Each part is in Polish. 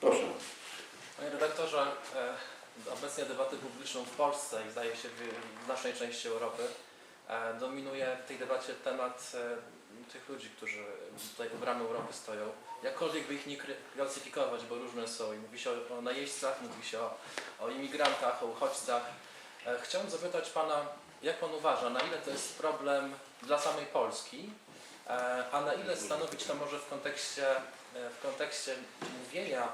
Proszę. Panie redaktorze, e, obecnie debatę publiczną w Polsce i zdaje się w znacznej części Europy e, dominuje w tej debacie temat e, tych ludzi, którzy tutaj u bramy Europy stoją. Jakkolwiek by ich nie klasyfikować, bo różne są i mówi się o, najeźdźcach, mówi się o, o imigrantach, o uchodźcach. Chciałem zapytać Pana, jak Pan uważa, na ile to jest problem dla samej Polski, a na ile stanowić to może w kontekście, e, w kontekście mówienia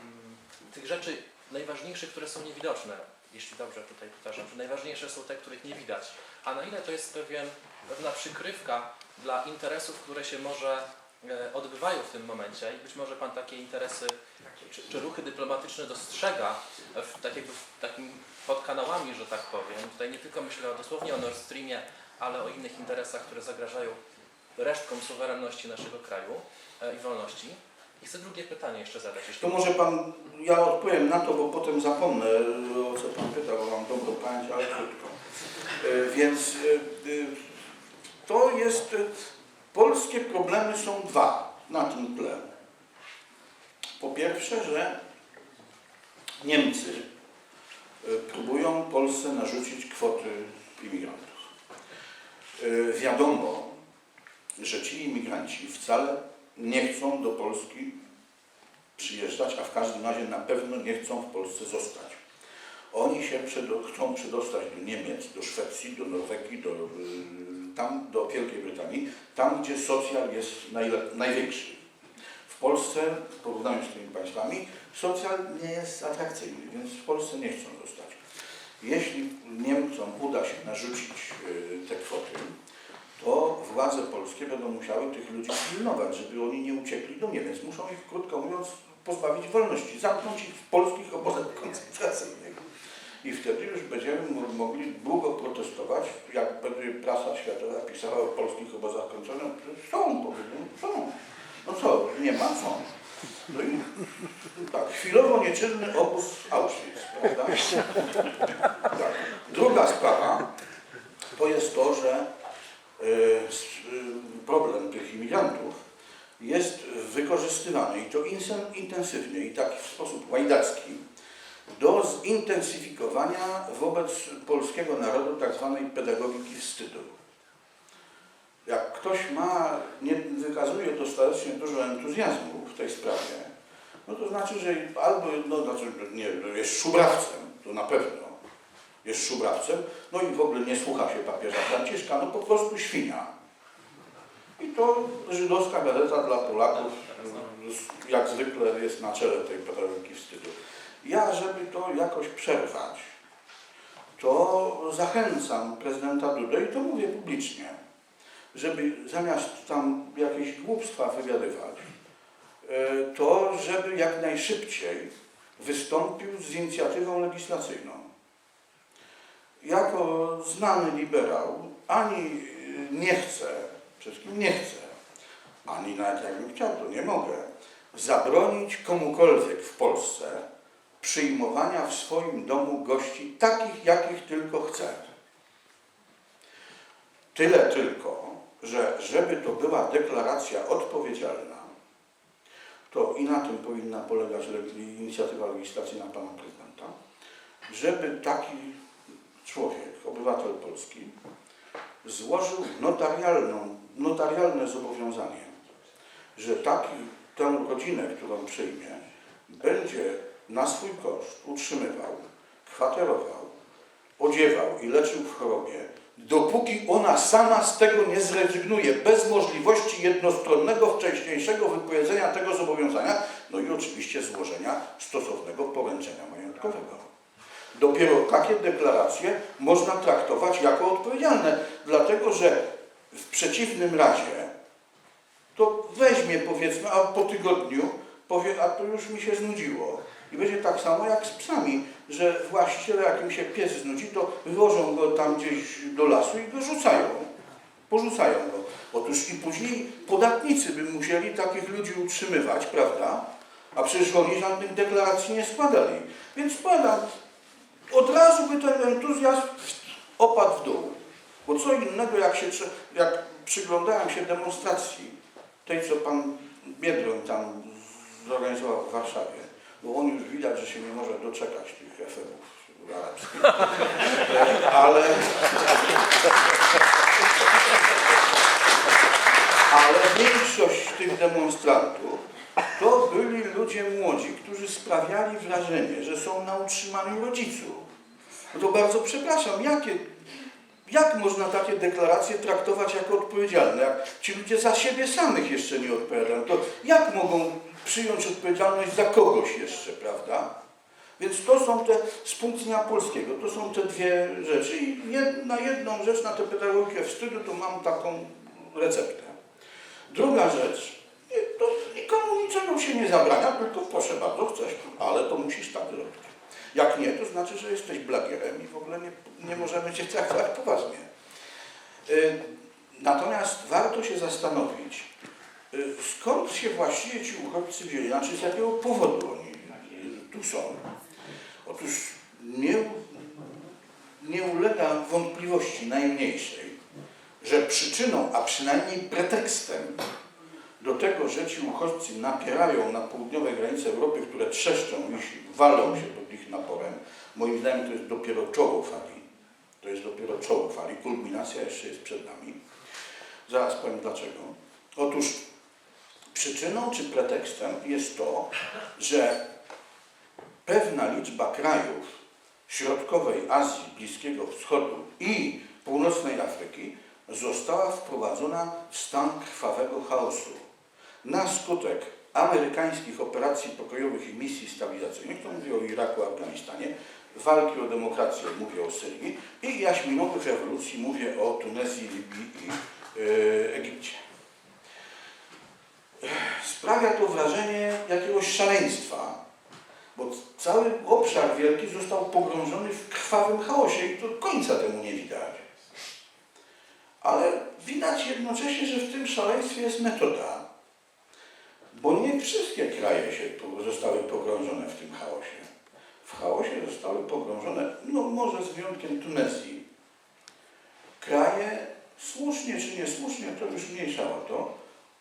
mm, tych rzeczy najważniejszych, które są niewidoczne, jeśli dobrze tutaj powtarzam, że najważniejsze są te, których nie widać, a na ile to jest pewien, pewna przykrywka dla interesów, które się może e, odbywają w tym momencie i być może Pan takie interesy czy, czy ruchy dyplomatyczne dostrzega w, tak jakby w takim pod kanałami, że tak powiem. Tutaj nie tylko myślę dosłownie o Nord Streamie, ale o innych interesach, które zagrażają resztkom suwerenności naszego kraju e, i wolności. I chcę drugie pytanie jeszcze zadać, jeśli To może pan, ja odpowiem na to, bo potem zapomnę, o co pan pytał, bo mam dobrą pamięć, ale krótko. E, Więc e, to jest, polskie problemy są dwa na tym tle. Po pierwsze, że Niemcy próbują Polsce narzucić kwoty imigrantów. Wiadomo, że ci imigranci wcale nie chcą do Polski przyjeżdżać, a w każdym razie na pewno nie chcą w Polsce zostać. Oni się chcą przedostać do Niemiec, do Szwecji, do Norwegii, do, y, tam, do Wielkiej Brytanii, tam gdzie socjal jest największy. W Polsce, w porównaniu z tymi państwami, socjal nie jest atrakcyjny, więc w Polsce nie chcą zostać. Jeśli Niemcom uda się narzucić y, te kwoty, to władze polskie będą musiały tych ludzi pilnować, żeby oni nie uciekli do Niemiec. Muszą ich, krótko mówiąc, pozbawić wolności, zamknąć ich w polskich obozach koncentracyjnych. I wtedy już będziemy mo- mogli długo protestować, jak będzie prasa światowa pisała o polskich obozach koncentracyjnych. Są, powiedzą, są. No co, nie ma, są. No i tak, chwilowo nieczynny obóz Auschwitz, prawda? Tak. Druga sprawa to jest to, że problem tych imigrantów jest wykorzystywany i to intensywnie i tak w sposób łajdacki do zintensyfikowania wobec polskiego narodu tak zwanej pedagogiki wstydu. Jak ktoś ma, nie wykazuje dostatecznie dużo entuzjazmu w tej sprawie, no to znaczy, że albo no, znaczy, nie, jest szubrawcem, to na pewno jest szubrawcem, no i w ogóle nie słucha się papieża Franciszka, no po prostu świnia. I to żydowska gazeta dla Polaków, jak zwykle jest na czele tej pedagogiki wstydu. Ja, żeby to jakoś przerwać, to zachęcam prezydenta Dudę i to mówię publicznie, żeby zamiast tam jakieś głupstwa wywiadywać, e, to żeby jak najszybciej wystąpił z inicjatywą legislacyjną. Jako znany liberał ani y, nie chcę, wszystkim nie chcę, ani nawet jakbym chciał, to nie mogę, zabronić komukolwiek w Polsce przyjmowania w swoim domu gości takich, jakich tylko chce. Tyle tylko, że żeby to była deklaracja odpowiedzialna, to i na tym powinna polegać le- inicjatywa legislacyjna pana prezydenta, żeby taki człowiek, obywatel polski, złożył notarialną, notarialne zobowiązanie, że taki, tę rodzinę, którą przyjmie, będzie na swój koszt utrzymywał, kwaterował, odziewał i leczył w chorobie, dopóki ona sama z tego nie zrezygnuje, bez możliwości jednostronnego, wcześniejszego wypowiedzenia tego zobowiązania, no i oczywiście złożenia stosownego poręczenia majątkowego. Dopiero takie deklaracje można traktować jako odpowiedzialne, dlatego że w przeciwnym razie to weźmie powiedzmy, a po tygodniu powie, a to już mi się znudziło. I będzie tak samo jak z psami, że właściciele jak im się pies znudzi, to wywożą go tam gdzieś do lasu i go rzucają. Porzucają go. Otóż i później podatnicy by musieli takich ludzi utrzymywać, prawda? A przecież oni żadnych deklaracji nie składali. Więc składam, od razu by ten entuzjazm opadł w dół. Bo co innego, jak, się, jak przyglądałem się demonstracji, tej, co pan Biedroń tam zorganizował w Warszawie, bo on już widać, że się nie może doczekać tych efektów arabskich. Ale, ale większość tych demonstrantów to byli ludzie młodzi, którzy sprawiali wrażenie, że są na utrzymaniu rodziców. No to bardzo przepraszam, jakie, jak można takie deklaracje traktować jako odpowiedzialne? Jak ci ludzie za siebie samych jeszcze nie odpowiadają, to jak mogą przyjąć odpowiedzialność za kogoś jeszcze, prawda? Więc to są te, z punktu widzenia polskiego, to są te dwie rzeczy i na jedną rzecz, na tę pedagogikę wstydu, to mam taką receptę. Druga rzecz, to nikomu niczego się nie zabrania, tylko proszę bardzo, chcesz, ale to musisz tak zrobić. Jak nie, to znaczy, że jesteś blagierem i w ogóle nie, nie możemy cię traktować poważnie. Y, Natomiast warto się zastanowić, y, skąd się właściwie ci uchodźcy wzięli, znaczy z jakiego powodu oni tu są. Otóż nie, nie ulega wątpliwości najmniejszej, że przyczyną, a przynajmniej pretekstem do tego, że ci uchodźcy napierają na południowe granice Europy, które trzeszczą i walą się pod ich naporem, moim zdaniem to jest dopiero czoło fali. To jest dopiero czoło fali, kulminacja jeszcze jest przed nami. Zaraz powiem dlaczego. Otóż przyczyną czy pretekstem jest to, że pewna liczba krajów środkowej Azji, Bliskiego Wschodu i północnej Afryki została wprowadzona w stan krwawego chaosu na skutek amerykańskich operacji pokojowych i misji stabilizacyjnych, to mówię o Iraku, Afganistanie, walki o demokrację, mówię o Syrii i jaśminowych rewolucji, mówię o Tunezji, Libii i yy, Egipcie. Sprawia to wrażenie jakiegoś szaleństwa, bo cały obszar wielki został pogrążony w krwawym chaosie i to końca temu nie widać. Ale widać jednocześnie, że w tym szaleństwie jest metoda, wszystkie kraje się zostały pogrążone w tym chaosie. W chaosie zostały pogrążone, no może z wyjątkiem Tunezji, kraje słusznie czy niesłusznie, to już mniejsza o to,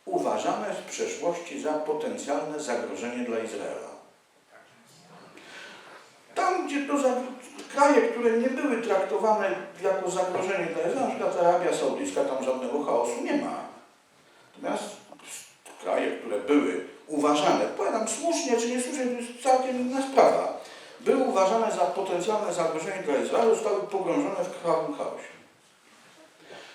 uważane w przeszłości za potencjalne zagrożenie dla Izraela. Tam, gdzie to za, kraje, które nie były traktowane jako zagrożenie dla Izraela, na przykład Arabia Saudyjska, tam żadnego chaosu nie ma. Natomiast kraje, które były uważane, powiadam słusznie czy niesłusznie, to jest całkiem inna sprawa, były uważane za potencjalne zagrożenie dla Izraela, zostały pogrążone w krwawym chaosie.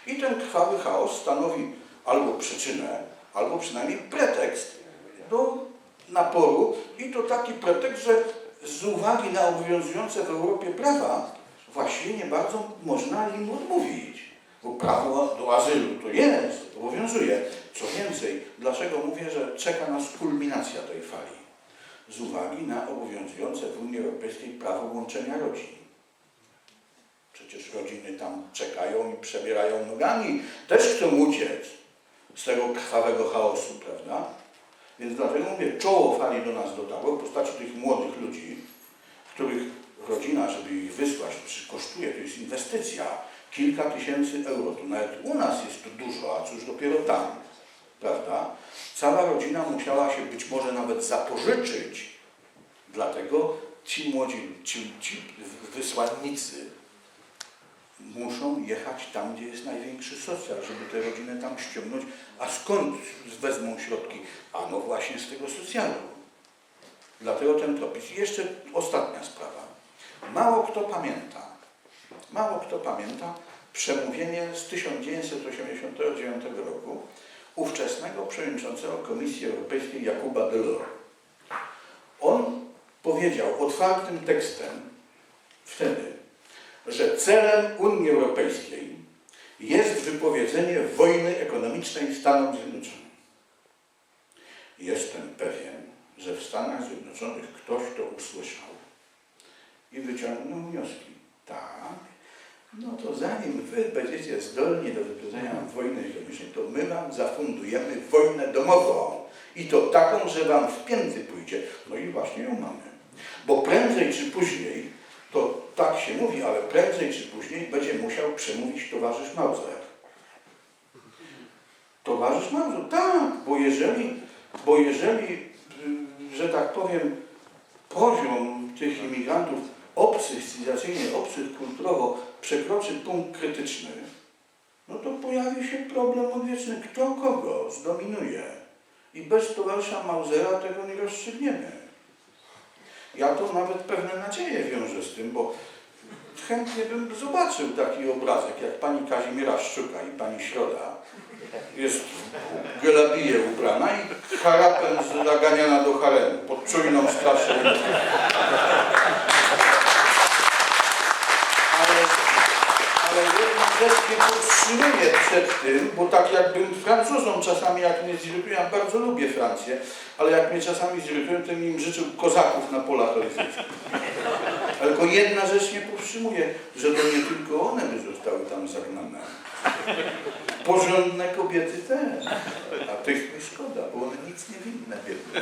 I ten krwawy chaos stanowi albo przyczynę, albo przynajmniej pretekst do naporu i to taki pretekst, że z uwagi na obowiązujące w Europie prawa właściwie nie bardzo można im odmówić. Bo prawo do azylu to jest, obowiązuje. Co więcej, dlaczego mówię, że czeka nas kulminacja tej fali? Z uwagi na obowiązujące w Unii Europejskiej prawo łączenia rodzin. Przecież rodziny tam czekają i przebierają nogami. Też chcą uciec z tego krwawego chaosu, prawda? Więc dlatego mówię, czoło fali do nas dotarło w postaci tych młodych ludzi, których rodzina, żeby ich wysłać, kosztuje, to jest inwestycja, kilka tysięcy euro. To nawet u nas jest to dużo, a cóż dopiero tam, prawda? Cała rodzina musiała się być może nawet zapożyczyć. Dlatego ci młodzi, ci, ci wysłannicy muszą jechać tam, gdzie jest największy socjal, żeby te rodziny tam ściągnąć. A skąd wezmą środki? A no właśnie z tego socjalu. Dlatego ten tropizm. I jeszcze ostatnia sprawa. Mało kto pamięta, mało kto pamięta przemówienie z 1989 roku ówczesnego przewodniczącego Komisji Europejskiej Jakuba Delors. On powiedział otwartym tekstem wtedy, że celem Unii Europejskiej jest wypowiedzenie wojny ekonomicznej Stanom Zjednoczonym. Jestem pewien, że w Stanach Zjednoczonych ktoś to usłyszał i wyciągnął wnioski. Tak, no to zanim wy będziecie zdolni do wypowiedzenia wojny ekonomicznej, to my wam zafundujemy wojnę domową. I to taką, że wam w pięty pójdzie. No i właśnie ją mamy. Bo prędzej czy później, to tak się mówi, ale prędzej czy później będzie musiał przemówić towarzysz Mauser. Towarzysz Mauser, tak, bo jeżeli, bo jeżeli, y, że tak powiem, poziom tych imigrantów obcych, cywilizacyjnie obcych kulturowo przekroczy punkt krytyczny, no to pojawi się problem odwieczny, kto kogo zdominuje. I bez towarzysza Mausera tego nie rozstrzygniemy. Ja to nawet pewne nadzieje wiążę z tym, bo chętnie bym zobaczył taki obrazek, jak pani Kazimiera Szczuka i pani Środa jest w gelabiję ubrana i harapem zaganiana do haremu pod czujną straszną. Mnie powstrzymuje przed tym, bo tak jakbym Francuzom czasami, jak mnie zirytują, ja bardzo lubię Francję, ale jak mnie czasami zirytują, to im życzył kozaków na polach. Ale tylko jedna rzecz mnie powstrzymuje, że to nie tylko one by zostały tam zagnane. Porządne kobiety też. A tych mi szkoda, bo one nic nie winne biedne.